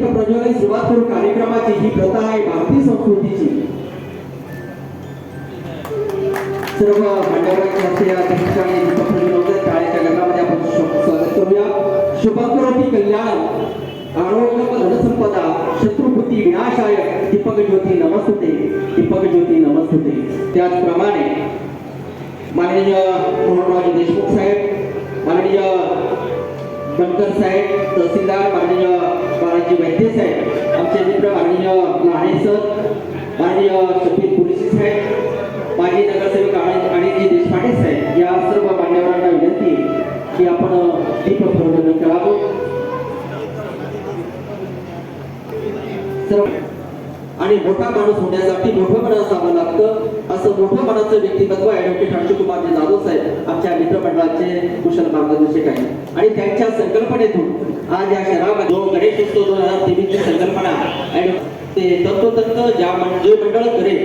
दीप प्रज्वलन सुरुवात करून कार्यक्रमाची ही प्रथा आहे भारतीय संस्कृतीची. सर्व मान्यवरांच्या हस्ते या ठिकाणी टाळ्याच्या आपण स्वागत करूया. शुभकरोती कल्याण आरोग्य धनसंपदा विनाशाय दीपक ज्योती नमस्ते दीपक ज्योती नमस्ते त्याचप्रमाणे माननीय मोहनराज देशमुख साहेब बनकर साहेब तहसीलदार माननीय बालाजी वैद्य साहेब आमचे मित्र माननीय लाणे सर माननीय शफीर पुलिस साहेब माजी नगरसेवक आणि देशपांडे साहेब या सर्व मान्यवरांना विनंती की आपण दीप प्रबोधन करावं. सर्व आणि मोठा माणूस होण्यासाठी मोठं मन असावं लागतं. असं मोठं मनाचं व्यक्तिमत्व ऍडव्होकेट हर्षकुमारजी जाधव साहेब आमच्या मित्रमंडळाचे कुशल मार्गदर्शक आहे आणि त्यांच्या संकल्पनेतून आज या शहरामध्ये जो गणेश उत्सव दोन हजार तेवीसची संकल्पना ते तंतोतंत ज्या जे मंडळ करेल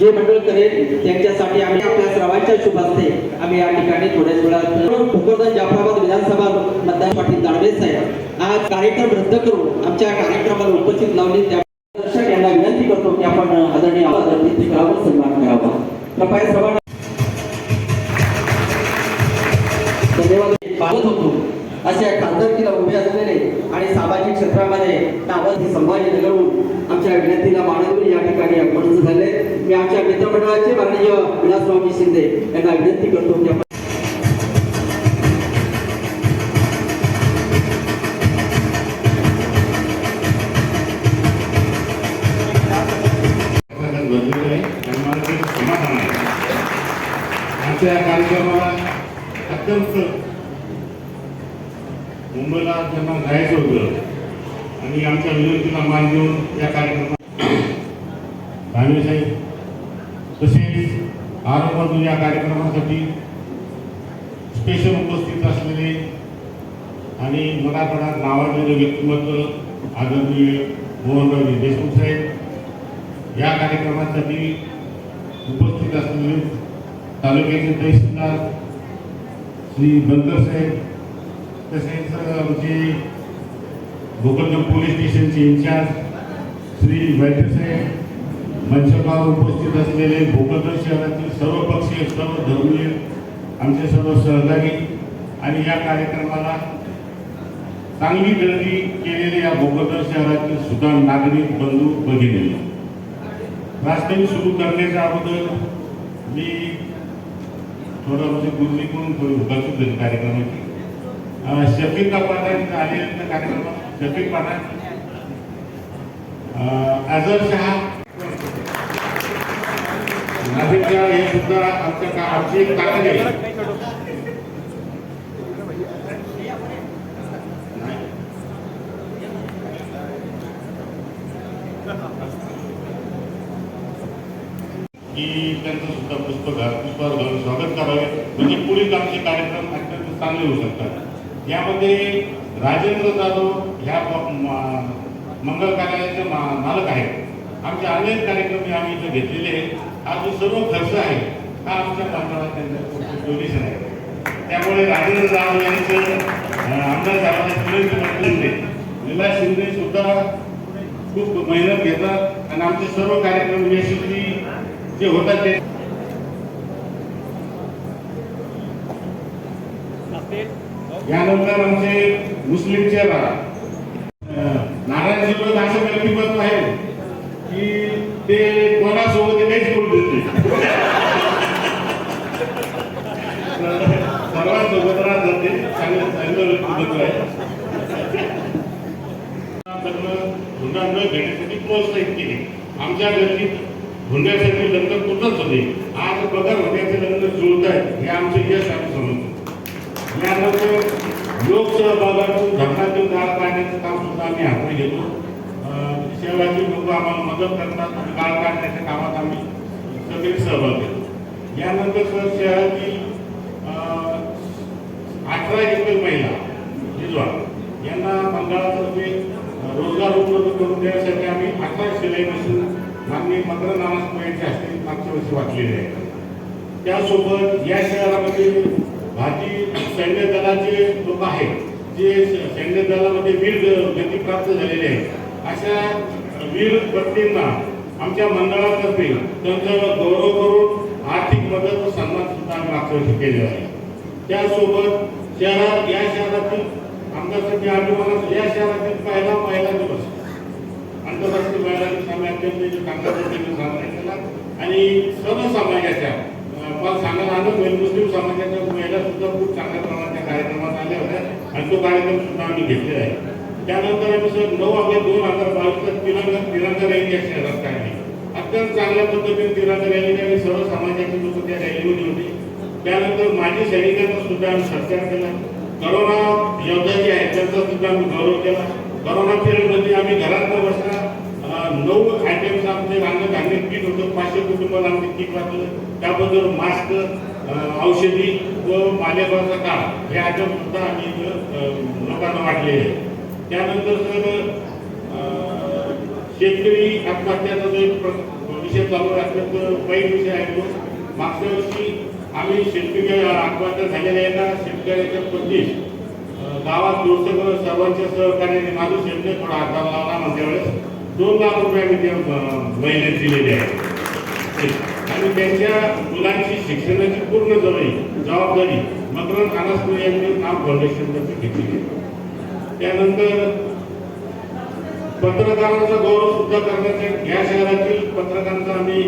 जे मंडळ करेल त्यांच्यासाठी आम्ही आपल्या सर्वांच्या शुभ असते आम्ही या ठिकाणी थोड्याच वेळात भोकरदन जाफराबाद विधानसभा मतदार पाटील दानवे साहेब. आज कार्यक्रम रद्द करून आमच्या कार्यक्रमाला उपस्थित लावले. त्या आजच्या या कार्यक्रमाला अत्यंत मुंबईला त्यांना जायचं होतं आणि आमच्या विनंतीला मान देऊन या कार्यक्रमात दानवे साहेब तसेच आरोपातून या कार्यक्रमासाठी स्पेशल उपस्थित असलेले आणि मराठवाड्यात नावाजलेले व्यक्तिमत्व आदरणीय मोहनराव देशमुख साहेब या कार्यक्रमासाठी उपस्थित असलेले तालुक्याचे तहसीलदार श्री बनकर साहेब तसेच आमचे भोकरदन पोलीस स्टेशनचे इन्चार्ज श्री वैद्य साहेब मंचकावर उपस्थित असलेले भोकरदन शहरातील सर्व पक्षीय सर्व धर्मीय आमचे सर्व सहभागी आणि या कार्यक्रमाला चांगली गर्दी केलेले या भोकरदन शहरातील सुद्धा नागरिक बंधू भगिनी. राजधानी सुरू करण्याच्या अगोदर मी थोडं आमची गुरुजी म्हणून थोडी उपस्थित झाली कार्यक्रमाची. अं, शफीक पाठाण आले कार्यक्रमात शफीक पाठाण अं, अझर शहा. नाशिकच्या हे सुद्धा आमच्या आमची एक ताकद आहे की त्यांचं सुद्धा पुष्प घा पुष्पावर घालून स्वागत करावे म्हणजे पुढील आमचे कार्यक्रम अत्यंत चांगले होऊ शकतात. यामध्ये राजेंद्र जाधव ह्या मंगल कार्यालयाचे मा- मालक आहेत. आमचे अनेक कार्यक्रम आम्ही इथे घेतलेले आहेत. हा जो सर्व खर्च आहे हा आमच्या मंडळात त्यांचं डोनेशन आहे. त्यामुळे राजेंद्र जाधव यांचं आमदार साहेबांना विनंती म्हटले लीला शिंदे सुद्धा खूप मेहनत घेतात. आणि आमचे सर्व कार्यक्रम यशस्वी जे होतात ते यानंतर आमचे मुस्लिम चेहरा नारायण शिवराज असं व्यक्तिमत्व आहे की ते कोणासोबत नाहीच बोलू देते सर्वांसोबत राहतात ते चांगलं चांगलं व्यक्तिमत्व आहे. लग्न हुंडा न घेण्यासाठी प्रोत्साहित केली. आमच्या घरची हुंड्यासाठी लग्न पूर्णच होते आज बघा होण्याचे लग्न जुळत आहे. हे आमचं यश आम्ही समजतो यानंतर लोकसहभागातून धरणातील गाळ काढण्याचं काम सुद्धा आम्ही हाती घेतो. अं, लोक आम्हाला मदत करतात गाळ काढण्याच्या कामात आम्ही सगळे सहभाग घेतो. यानंतर सर शहरातील अठरा एकर महिला हिजवा यांना मंडळातर्फे रोजगार उपलब्ध करून देण्यासाठी आम्ही अठरा शिलाई मशीन माननीय मंत्र नामास यांच्या हस्ते मागच्या वर्षी वाचलेले आहे. त्यासोबत या शहरामध्ये भारतीय सैन्य दलाचे लोक आहेत जे सैन्य दलामध्ये वीर गती प्राप्त झालेले आहेत. अशा वीर व्यक्तींना आमच्या मंडळातर्फे त्यांचा गौरव करून आर्थिक मदत व सन्मान सुद्धा आम्ही मागच्या केलेला आहे. त्यासोबत शहरात या शहरातील आमच्यासाठी मला या शहरातील पहिला महिला दिवस. आंतरराष्ट्रीय महिला दिवस आम्ही अत्यंत चांगल्या पद्धतीने साजरा केला. आणि सर्व समाजाच्या मला सांगायला आलं होईल मुस्लिम समाजाच्या महिला सुद्धा खूप चांगल्या प्रमाणाच्या कार्यक्रमात आल्या होत्या आणि तो कार्यक्रम सुद्धा आम्ही घेतलेला आहे. त्यानंतर आम्ही सर नऊ ऑगस्ट दोन हजार बावीसला तिरंगा तिरंगा रॅली या शहरात काढली. अत्यंत चांगल्या पद्धतीने तिरंगा रॅली आणि सर्व समाजाचे लोक त्या रॅलीमध्ये होते. त्यानंतर माजी सैनिकांचा सुद्धा आम्ही सत्कार केला. करोना योद्धा जे आहेत त्यांचा सुद्धा आम्ही गौरव केला. करोना पिरियडमध्ये आम्ही घरात न बसता नऊ आयटम्स आमचे रांगण धान्य किट होतं पाचशे कुटुंबाला आमचे किट वाटलं त्याबद्दल मास्क औषधी व मालेगावचा काळ हे आयटम सुद्धा आम्ही लोकांना वाटले आहे त्यानंतर सर शेतकरी आत्महत्याचा जो एक प्र- विषय चालू आहे अत्यंत वाईट विषय आहे तो. मागच्या वर्षी आम्ही शेतकरी आत्महत्या झालेल्या एका शेतकऱ्याच्या पत्नीस गावात दोस्त सर्वांच्या सहकार्याने माझं शेतकरी थोडा हाताला लावला म्हणत्या वेळेस दोन लाख रुपये मी त्या महिन्यात दिलेले आहे आणि त्यांच्या मुलांची शिक्षणाची पूर्ण जबाई जबाबदारी मकरंद कानासपूर यांनी नाम फाउंडेशनतर्फे घेतलेली आहे. त्यानंतर पत्रकारांचा गौरव सुद्धा करण्याचे या शहरातील पत्रकारांचा आम्ही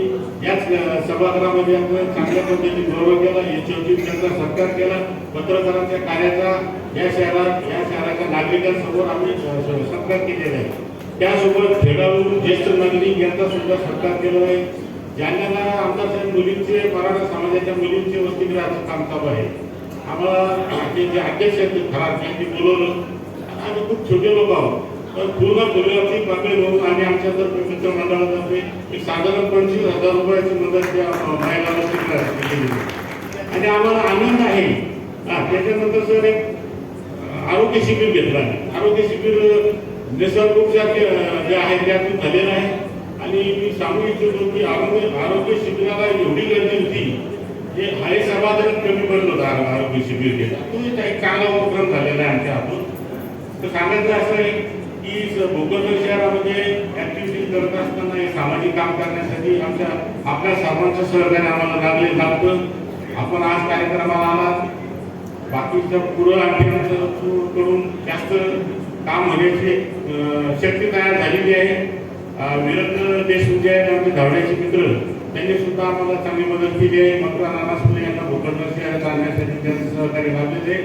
याच सभागृहामध्ये आपण चांगल्या पद्धतीने गौरव केला. याच्यावरती त्यांचा सत्कार केला. पत्रकारांच्या कार्याचा या शहरात या शहराच्या नागरिकांसमोर आम्ही सत्कार केलेला आहे. त्यासोबत खेळाडू ज्येष्ठ नागरिक यांचा सुद्धा सत्कार केला आहे. ज्यांना आमदार साहेब मुलींचे मराठा समाजाच्या मुलींचे वसतिगृहाचं काम चालू आहे. आम्हाला ते जे अध्यक्ष आहेत ते फरार त्यांनी बोलवलं. आम्ही खूप छोटे लोक आहोत. तर पूर्ण परिवाराची बातमी म्हणून आम्ही आमच्या जर मित्र मंडळातर्फे एक साधारण पंचवीस हजार रुपयाची मदत त्या महिला महिलांना केली आणि आम्हाला आनंद आहे. त्याच्यानंतर सर एक आरोग्य शिबिर घेतलं आरोग्य शिबिर म्हणजे निसर्गोपचार जे जे आहे त्यातून झालेलं आहे आणि मी सांगू इच्छितो की आरोग्य आरोग्य शिबिराला एवढी गर्दी होती की हाय समाधान कमी पडलं होतं आरोग्य शिबिर घेता. तो एक चांगला उपक्रम झालेला आहे आमच्या हातून. तर सांगायचं असं आहे की स- भोकरदन शहरामध्ये ऍक्टिव्हिटी करत असताना हे सामाजिक काम करण्यासाठी आमच्या आपल्या सर्वांचं सहकार्य आम्हाला लागले लागतं आपण आज कार्यक्रमाला आला बाकीच्या पुढं आणखी करून कडून जास्त काम होण्याची शक्य तयार झालेली आहे. अं, विरत देशमुख जे आहेत आमचे धावण्याचे मित्र त्यांनी सुद्धा आम्हाला चांगली मदत केली आहे. मकरा नानासुले यांना भूखंड शहरात आणण्यासाठी त्यांचं सहकार्य लाभलेले आहे.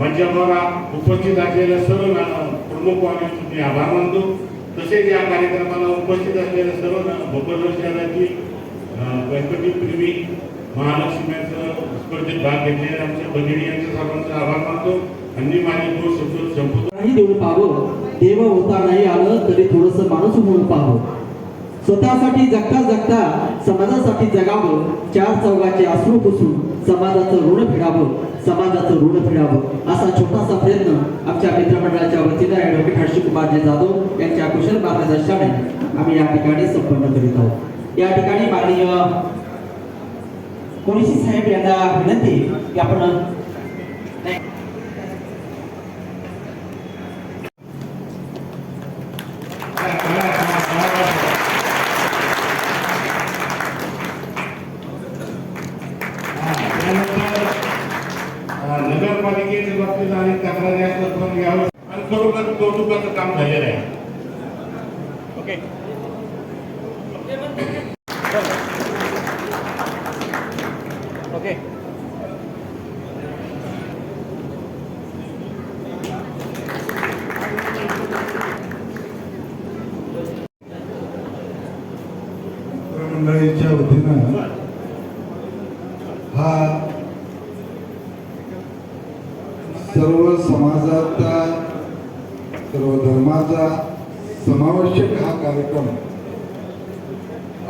मंचावर उपस्थित असलेल्या सर्व प्रमुख वाहनांचे मी आभार मानतो. तसेच या कार्यक्रमाला उपस्थित असलेल्या सर्व ना- शहराची गणपतीप्रेमी महालक्ष्मीचं स्पर्धेत भाग घेतलेल्या आमच्या भगिनी यांच्या सर्वांचा आभार मानतो. आणि माझे दोन शब्द संपूर्ण काही देऊन पाहावं देव होता नाही आलं तरी थोडस माणूस म्हणून पाहावं स्वतःसाठी जगता जगता समाजासाठी जगावं. चार चौघाचे अश्रू पुसून समाजाचं ऋण फेडावं. समाजाचं ऋण फेडावं. असा छोटासा प्रयत्न आमच्या मित्रमंडळाच्या वतीनं ॲडव्होकेट हर्षकुमारजी जाधव यांच्या कुशल मार्गदर्शनाने आम्ही या ठिकाणी संपन्न करीत आहोत. या ठिकाणी माननीय कोणीशी साहेब यांना विनंती की आपण कौतुकाचं काम झालेलं आहे. ओके मंडळीच्या वतीनं हा सर्व समाजाचा सर्व धर्माचा समावेशक हा कार्यक्रम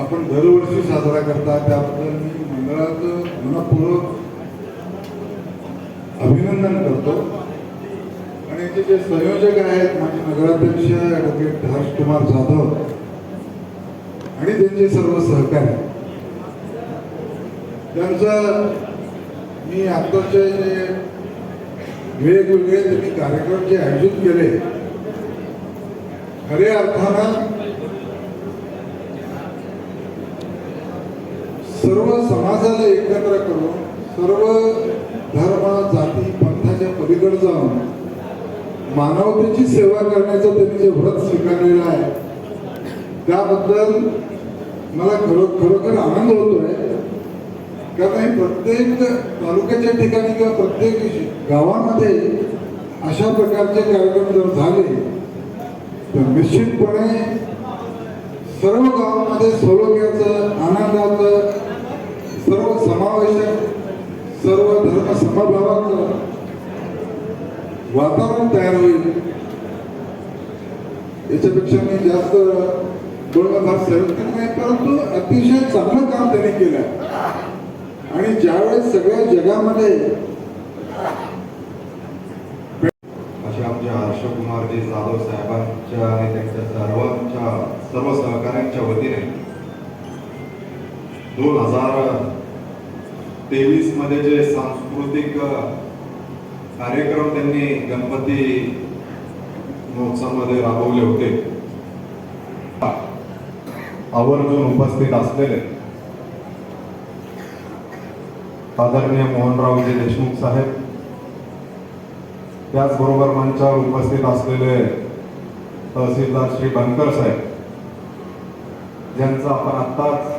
आपण दरवर्षी साजरा करता त्याबद्दल मी मंडळाचं मनपूर्वक अभिनंदन करतो. आणि याचे जे संयोजक आहेत माझे नगराध्यक्ष ॲडव्होकेट हर्षकुमार जाधव आणि त्यांचे सर्व सहकारी. त्यांचं मी आत्ताचे जे वेगवेगळे त्यांनी कार्यक्रम जे आयोजित केले खऱ्या अर्थानं सर्व समाजाला एकत्र करून सर्व धर्म जाती पंथाच्या पलीकडे जाऊन मानवतेची सेवा करण्याचं त्यांनी जे व्रत स्वीकारलेलं आहे त्याबद्दल मला खरो खरोखर आनंद होतोय. कारण हे प्रत्येक तालुक्याच्या ठिकाणी किंवा प्रत्येक गावामध्ये अशा प्रकारचे कार्यक्रम जर झाले तर निश्चितपणे सर्व गावामध्ये सौलभ्याचं आनंदाचं सर्व समावेशक सर्व धर्म समभावाचं वातावरण तयार होईल. याच्यापेक्षा मी जास्त बोलणं फार संरक्षण नाही परंतु अतिशय चांगलं काम त्यांनी केलं आणि ज्यावेळेस सगळ्या जगामध्ये असे जाधव साहेबांच्या आणि त्यांच्या सर्वांच्या सर्व सहकाऱ्यांच्या वतीने दोन हजार तेवीसमध्ये जे सांस्कृतिक कार्यक्रम त्यांनी गणपती महोत्सवामध्ये राबवले होते. आवर्जून उपस्थित असलेले आदरणीय मोहनरावजी देशमुख साहेब त्याचबरोबर मंचावर उपस्थित असलेले तहसीलदार श्री बनकर साहेब ज्यांचं आपण आत्ताच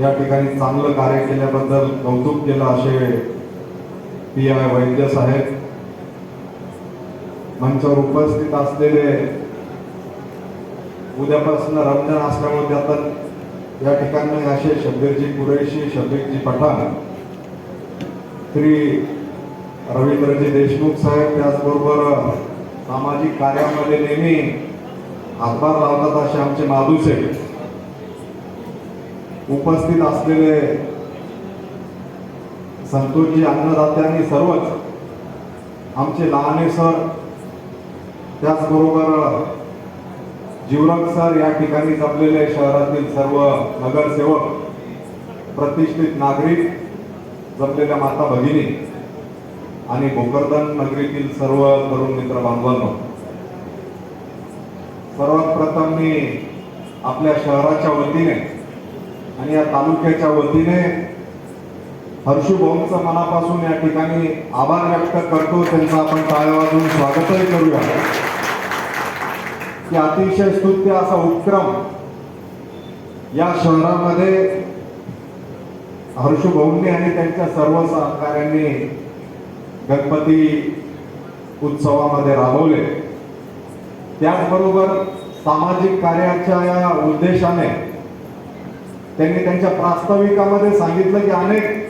या ठिकाणी चांगलं कार्य केल्याबद्दल कौतुक केलं असे पी आय वैद्य साहेब मंचावर उपस्थित असलेले उद्यापासून रमजान असल्यामुळे त्यात या ठिकाणी असे शब्बीरजी कुरैशी शब्बीरजी पठाण श्री रवींद्रजी देशमुख साहेब त्याचबरोबर सामाजिक कार्यामध्ये नेहमी हातभार लावतात असे आमचे माधुसे उपस्थित असलेले संतोषजी अन्नदाते आणि सर्वच आमचे लहाने सर त्याचबरोबर जीवरक सर या ठिकाणी जमलेले शहरातील सर्व नगरसेवक प्रतिष्ठित नागरिक जमलेल्या माता भगिनी. आणि भोकरदन नगरीतील सर्व तरुण मित्र बांधवांनो सर्वात प्रथम मी आपल्या शहराच्या वतीने आणि या तालुक्याच्या वतीने हर्षूभाऊंचं मनापासून या ठिकाणी आभार व्यक्त करतो. त्यांचं आपण टाळ्या वाजून स्वागतही करूया. की अतिशय स्तुत्य असा उपक्रम या शहरामध्ये हर्षूभाऊंनी आणि त्यांच्या सर्व सहकाऱ्यांनी गणपती उत्सवामध्ये राबवले. त्याचबरोबर सामाजिक कार्याच्या या उद्देशाने त्यांनी त्यांच्या प्रास्ताविकामध्ये सांगितलं की अनेक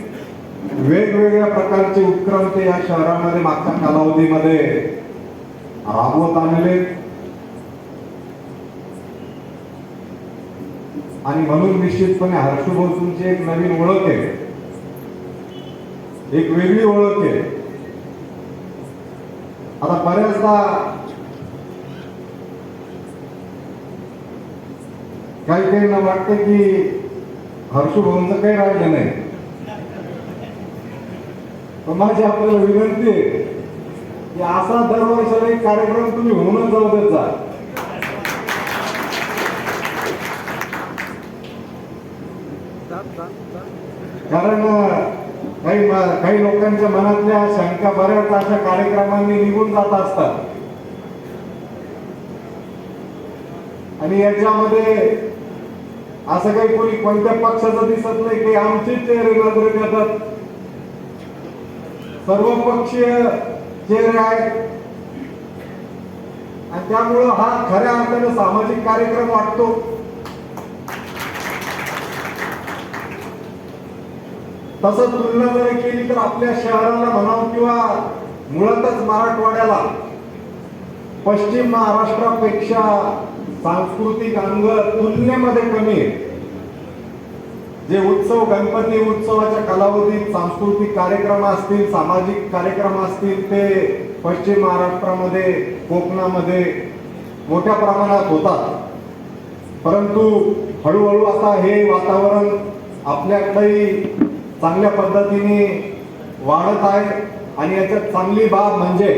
वेगवेगळ्या प्रकारचे उपक्रम ते या शहरामध्ये मागच्या कालावधीमध्ये राबवत आणले आणि म्हणून निश्चितपणे हर्षुभाऊ एक नवीन ओळख आहे. एक वेगळी ओळख आहे. आता बऱ्याचदा काही काहींना वाटते की हर्षुभाऊंचं काही राहिलं नाही. पण माझी आपल्याला विनंती आहे की असा दरवर्षाला एक कार्यक्रम तुम्ही होऊनच जाऊ त्याचा कारण काही काही लोकांच्या मनातल्या शंका बऱ्याच अशा कार्यक्रमांनी निघून जात असतात. आणि याच्यामध्ये असं काही कोणी कोणत्या पक्षाचं दिसत नाही की आमचे चेहरे नजरेत येतात. सर्व पक्षीय चेहरे आहेत. आणि त्यामुळं हा खऱ्या अर्थानं सामाजिक कार्यक्रम वाटतो. तसं तुलना जर केली तर आपल्या शहराला म्हणावं किंवा मुळातच मराठवाड्याला पश्चिम महाराष्ट्रापेक्षा सांस्कृतिक अंग तुलनेमध्ये कमी आहे. जे उत्सव गणपती उत्सवाच्या कालावधीत सांस्कृतिक कार्यक्रम असतील सामाजिक कार्यक्रम असतील ते पश्चिम महाराष्ट्रामध्ये कोकणामध्ये मोठ्या प्रमाणात होतात. परंतु हळूहळू आता हे वातावरण आपल्याकडेही चांगल्या पद्धतीने वाढत आहे आणि याच्यात चांगली बाब म्हणजे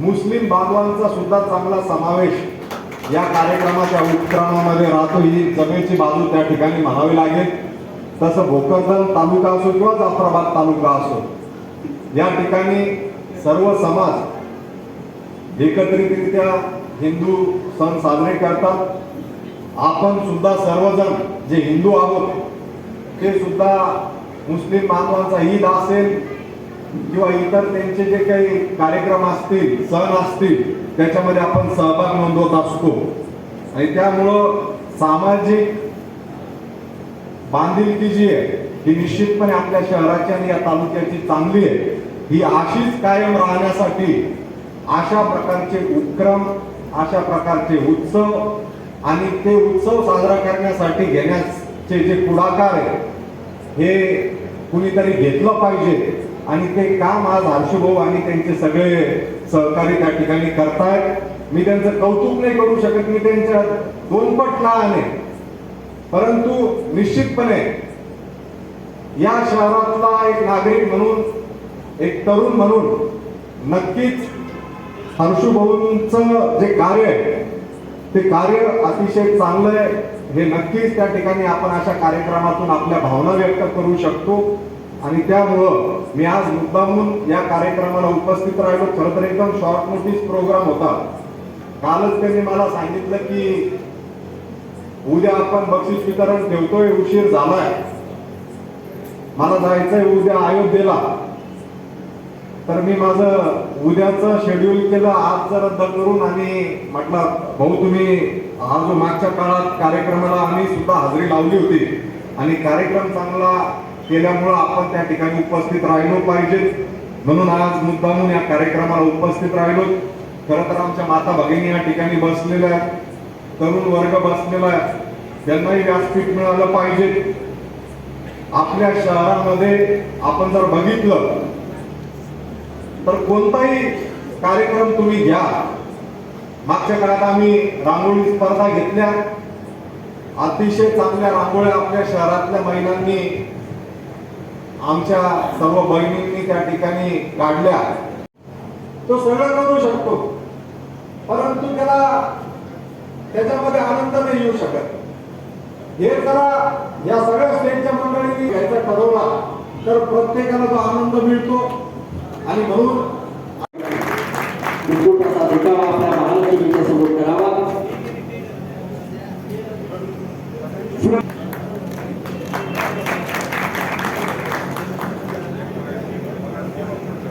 मुस्लिम बांधवांचा सुद्धा चांगला समावेश या कार्यक्रमाच्या उपक्रमामध्ये राहतो. ही जमेची बाजू त्या ठिकाणी म्हणावी लागेल. तसं भोकरदन तालुका असो किंवा जाफराबाद तालुका असो या ठिकाणी सर्व समाज एकत्रितरित्या हिंदू सण साजरे करतात. आपण सुद्धा सर्वजण जे हिंदू आहोत ते सुद्धा मुस्लिम बांधवांचा ईद असेल किंवा इतर त्यांचे जे काही कार्यक्रम असतील सण असतील त्याच्यामध्ये आपण सहभाग नोंदवत असतो. आणि त्यामुळं सामाजिक बांधिलकी जी आहे ही निश्चितपणे आपल्या शहराची आणि या तालुक्याची चांगली आहे. ही अशीच कायम राहण्यासाठी अशा प्रकारचे उपक्रम अशा प्रकारचे उत्सव आणि ते उत्सव साजरा करण्यासाठी घेण्याचे जे पुढाकार आहे हे कुणीतरी घेतलं पाहिजे आणि ते काम आज हर्षभाऊ आणि त्यांचे सगळे सहकारी त्या ठिकाणी करतायत. मी त्यांचं कौतुक नाही करू शकत मी त्यांच्या दोनपट लहान आहे परंतु निश्चितपणे या शहरातला एक नागरिक म्हणून एक तरुण म्हणून नक्कीच हर्षुभाऊंचं जे कार्य आहे ते कार्य अतिशय चांगलं आहे हे नक्कीच त्या ठिकाणी आपण अशा कार्यक्रमातून आपल्या भावना व्यक्त करू शकतो. आणि त्यामुळं मी आज मुद्दामून या कार्यक्रमाला उपस्थित राहिलो. खरं तर एकदम शॉर्ट नोटीस प्रोग्राम होता. कालच त्यांनी मला सांगितलं की उद्या आपण बक्षीस वितरण ठेवतोय उशीर झालाय. मला जायचंय उद्या अयोध्येला. तर मी माझं उद्याचं शेड्यूल केलं आजचं रद्द करून आणि म्हटलं भाऊ तुम्ही हा जो मागच्या काळात कार्यक्रमाला आम्ही सुद्धा हजेरी लावली होती आणि कार्यक्रम चांगला केल्यामुळं आपण त्या ठिकाणी उपस्थित राहिलो पाहिजे म्हणून आज मुद्दामून या कार्यक्रमाला उपस्थित राहिलो खरं तर आमच्या माता भगिनी या ठिकाणी बसलेल्या तरुण वर्ग बसलेला आहे. त्यांनाही व्यासपीठ मिळालं पाहिजे. आपल्या शहरामध्ये आपण जर बघितलं तर कोणताही कार्यक्रम तुम्ही घ्या. मागच्या काळात आम्ही रांगोळी स्पर्धा घेतल्या. अतिशय चांगल्या रांगोळ्या आपल्या शहरातल्या महिलांनी आमच्या सर्व बहिणींनी त्या ठिकाणी काढल्या. तो सगळं करू शकतो. परंतु त्याला त्याच्यामध्ये आनंद नाही येऊ शकत. हे जरा या सगळ्या स्टेटच्या मंडळींनी घ्यायचा ठरवला तर प्रत्येकाला तो आनंद मिळतो. आणि म्हणून मुकुटाचा देखावा आपल्या महालक्ष्मीच्या समोर करावा.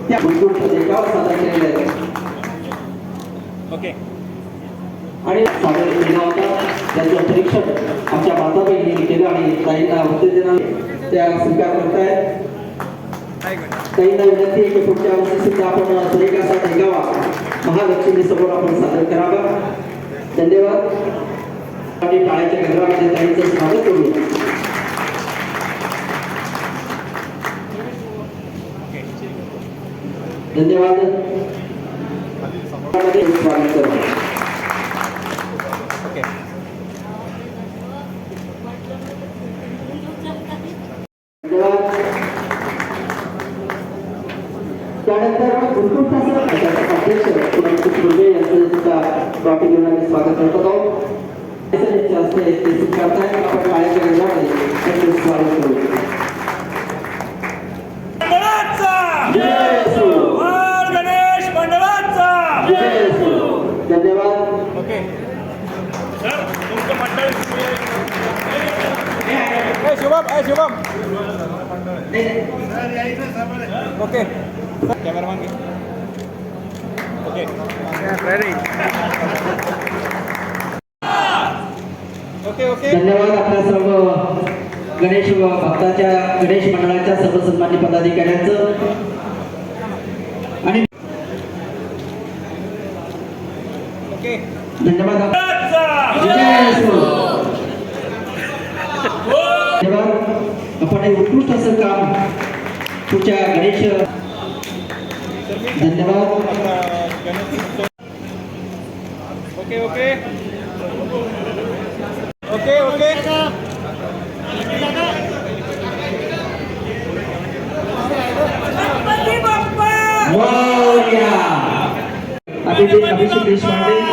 त्या मुकुटाचा देखावा सादर केलेला आहे. आणि सादर केला होता. त्याचं परीक्षण आमच्या माता बहिणीने केलं आणि ताईंना उत्तेजना त्या स्वीकार करतायत ताईंना विनंती आहे की पुढच्या वर्षी सुद्धा आपण सुरेखाचा देखावा महालक्ष्मी समोर आपण सादर करावा. धन्यवाद. आणि टाळ्याच्या घरामध्ये ताईंचं स्वागत करू धन्यवाद. स्वागत करू धन्यवाद त्यानंतर उत्कृष्ट अध्यक्ष पुनर्चित मुर्गे यांचं सुद्धा ट्रॉफी घेऊन आम्ही स्वागत करत आहोत त्यांच्या हस्ते ते स्वीकारताय आपण टाळ्याच्या गजरामध्ये त्यांचं स्वागत करू मंडळाचा जय असो. वर गणेश मंडळाचा जय असो. धन्यवाद सर तुमचं मंडळ ए शुभम ए शुभम ओके कॅमेरामॅन घे ओके रेडी ओके ओके धन्यवाद आपल्या सर्व गणेश भक्ताच्या गणेश मंडळाच्या सर्व सन्मान्य पदाधिकाऱ्यांचं आणि ओके धन्यवाद मंडळाचा जय असो. धन्यवाद आपण हे उत्कृष्ट असं काम पुढच्या गणेश धन्यवाद okay okay okay okay Ganpati बाप्पा अभिषेक देशपांडे